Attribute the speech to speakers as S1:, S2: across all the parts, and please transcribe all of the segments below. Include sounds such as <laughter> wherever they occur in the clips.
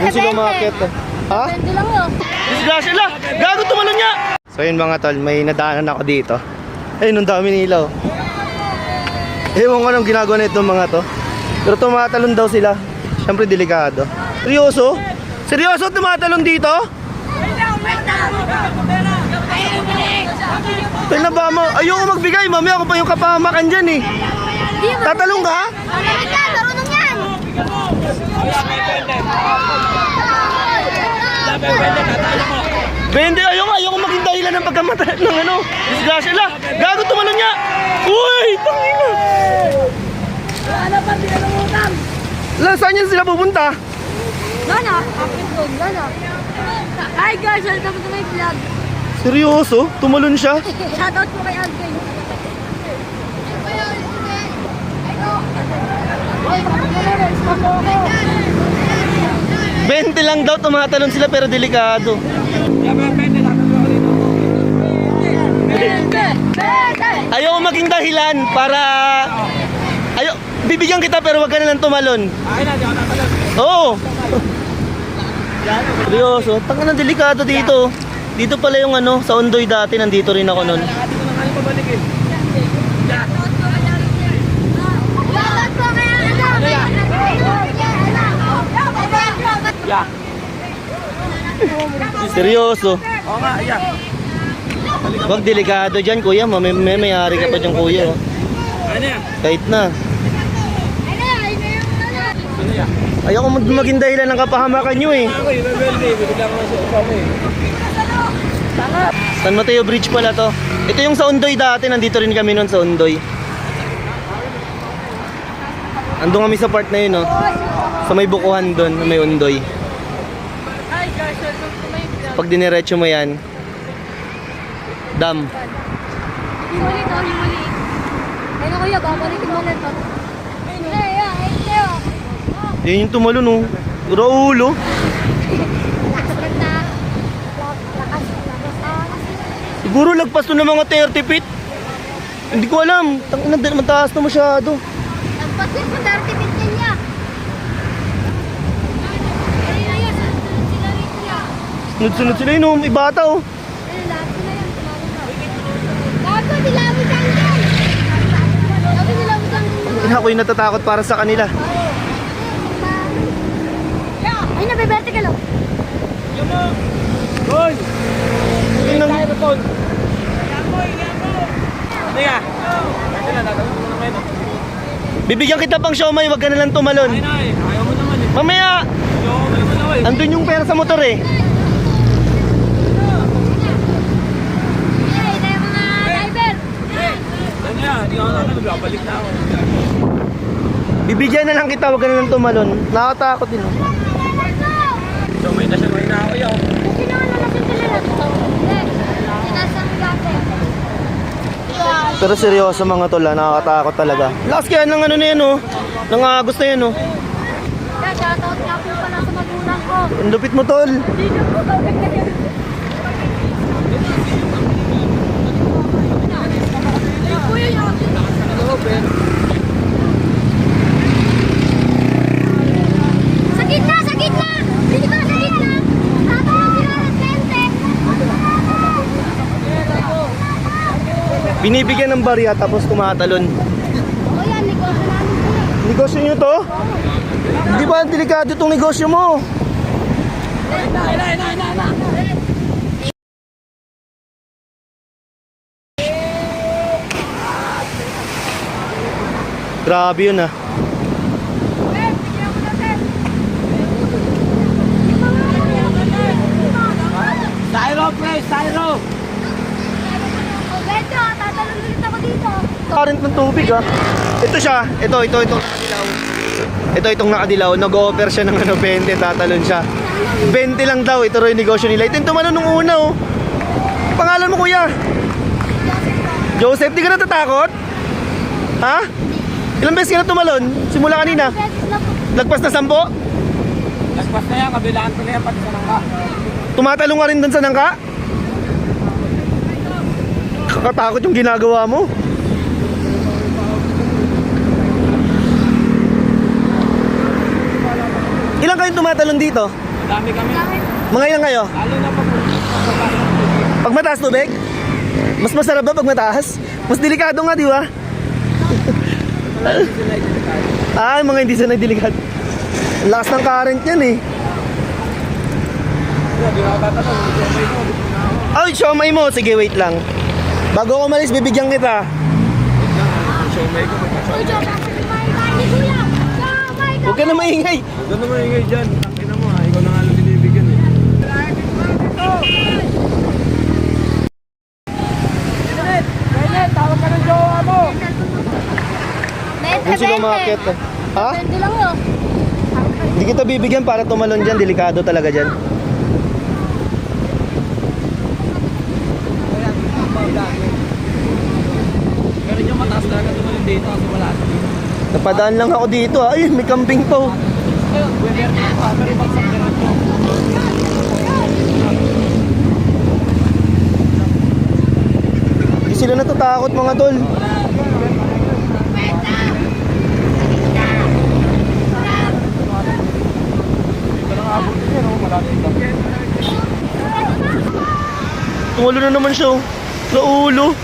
S1: Yung sila umakit. Ha?
S2: Hindi lang yun.
S1: Disgrasya lang! Gago tumalon niya! So yun mga tol, may nadaanan ako dito. Ayun, ang dami nila oh. Ewan ko anong ginagawa na itong mga to. Pero tumatalon daw sila. Siyempre delikado. Seryoso? Seryoso tumatalon dito? Na ba mo? Ayoko magbigay, mami ako pa yung kapamakan dyan eh. Tatalong ka?
S2: Marunong yan, marunong yan.
S1: 20, ayoko, ayoko maging dahilan ng pagkamatay ng ano. Disgrasya lang. Gago tumalon niya. Uy, tangina. Wala, saan yan sila pupunta?
S2: Gana, akit doon, gana. Hi guys, welcome to my vlog.
S1: Seryoso? Tumalon siya? <laughs>
S2: Shoutout po kay Alvin.
S1: 20 lang daw tumatalon sila pero delikado. Ayoko maging dahilan para... Ayo, bibigyan kita pero wag ka na lang tumalon. Oo. Seryoso, tanga ng delikado dito. Dito pala yung ano, sa Ondoy dati, nandito rin ako nun.
S2: Ano.
S1: Seryoso. Oo nga, yeah. Wag delikado dyan, kuya. May, may mayari ka pa dyan, kuya. oh. Kahit na. Ayoko mag maging dahilan ng kapahamakan nyo eh. San Mateo Bridge pala to. Ito yung sa Undoy dati, nandito rin kami noon sa Undoy. Andun kami sa part na yun, no? Sa may bukuhan doon, may Undoy.
S2: Hi guys, welcome to my vlog.
S1: Pag diniretso mo yan, dam.
S2: Himuli to, himuli. Ayun kuya, babalikin mo ulit.
S1: Yun yung tumalon, oh. Raulo. Siguro lagpas to ng mga 30 feet. Hindi ko alam. Mataas na masyado.
S2: Lampas yun sa 30 feet niya. Ayun na yun, sunod sila rito niya.
S1: Sunod-sunod sila yun, oh. May bata, oh.
S2: Ayun, lahat sila yan, tumawag na. Gago, dilawit ang din. Gago, dilawit ang din.
S1: Ina ko yung natatakot para sa kanila.
S2: Ay, nabe-vertical oh.
S1: Yun ang... Bibigyan kita pang siomay, wag ka na lang tumalon. Mamaya, andun yung pera sa motor eh.
S2: Ay, na yung mga driver.
S1: Bibigyan na lang kita, wag ka na lang tumalon. Nakakatakot din. oh.
S2: Kasi naman nalasin sila na to. Hindi. Sinasang gate.
S1: Pero seryoso mga tol, ah, nakakatakot talaga. Lakas kaya ng ano na yan, oh. Nang agos na yan, oh.
S2: Kaya shoutout nga po pala sa magulang ko.
S1: Ang lupit mo, tol.
S2: Dito po kami kayo. Ay, kuya yun. Sa gitna, sa gitna! Dito, sa gitna! Tatawag sila ng tente.
S1: Binibigyan ng barya tapos tumatalon.
S2: Kuya, negosyo namin sila.
S1: Negosyo nyo to? Hindi ba delikado itong negosyo mo? Grabe yun ah.
S3: Styro, pre, styro!
S2: Beto, tatalon ulit ako dito.
S1: Current ng tubig ah. Ito siya. Ito, ito, itong nakadilaw. Ito, itong nakadilaw. Nag-offer siya ng ano, 20, tatalon siya. 20 lang daw. Ito rin yung negosyo nila. Ito yung nung una oh. Pangalan mo kuya? Joseph, di ka natatakot? Ha? Ilang beses ka na tumalon? Simula kanina? Lagpas na sampo?
S3: Laspas na yan, kabilaan ko na yan, pati sa nangka.
S1: Tumatalong ka rin dun sa nangka? Kakatakot yung ginagawa mo. Kayong tumatalon dito?
S3: Dami kami.
S1: Mga ilan kayo?
S3: Lalo na pag
S1: Pag mataas tubig? Mas masarap ba pag mataas? Mas delikado nga, di ba? <laughs> yung mga hindi sanay delikado. Ang lakas ng current yan eh. Ay, siomay mo. Sige, wait lang. Bago ako umalis, bibigyan kita.
S3: Show may ko.
S2: Uy,
S1: Huwag ka na maingay.
S3: Huwag na maingay dyan. Tangina mo ha. Ikaw na nga lang binibigyan eh. Kailan, tawag ka ng jowa mo.
S2: Bente,
S1: Kung sino umakyat. Ha?
S2: Bente lang yun.
S1: Hindi kita bibigyan para tumalon dyan. Delikado talaga dyan.
S3: Pero yung mataas talaga tumalun dito kasi wala sa dito.
S1: Napadaan lang ako dito. ah. Ay, may kambing pa. oh.
S3: Ayun.
S1: Hindi sila natatakot mga tol. Tumulo na naman siya. oh. Sa ulo. <laughs>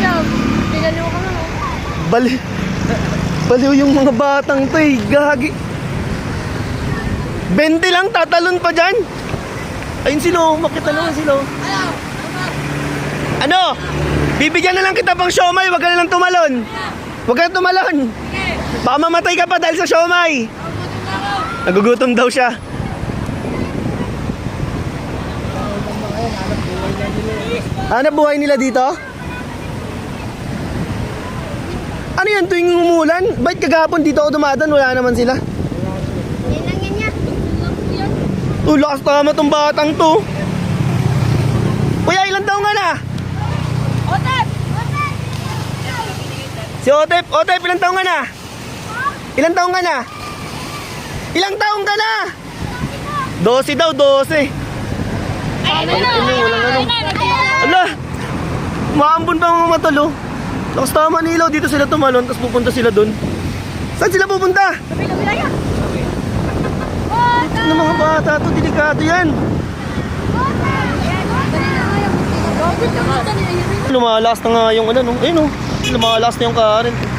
S2: Joe, pinalo ka na. oh.
S1: Bali. Baliw yung mga batang to eh. Gagi. 20 lang, tatalon pa dyan. Ayun sila, oh. makita naman sila. oh. Ano? Bibigyan na lang kita pang siomay, wag ka na lang tumalon. Wag ka na tumalon. Baka mamatay ka pa dahil sa siomay. Nagugutom daw siya. Hanap buhay nila dito? Ano yan tuwing umulan? Ba't kagapon dito ako dumadaan? Wala naman sila.
S2: Yan lang yan niya. Yan.
S1: Oh, lakas tama tong batang to. Kuya, ilang taong ka na?
S2: Otep! Otep!
S1: Si Otep, Otep, ilang taong ka na? Ilang taong ka na? Ilang taong ka na? 12 daw, 12.
S2: Ay, ano?
S1: walang ano. Ala, maambon pa mga matalo. Lakas tama ni Ilaw, dito sila tumalon, tapos pupunta sila dun. Saan sila pupunta?
S2: Ka bilaya. Otep!
S1: Ano mga bata to, delikado yan.
S2: Yun.
S1: Lumalakas na nga yung ano, no? Ayun, no? Lumalakas na yung current.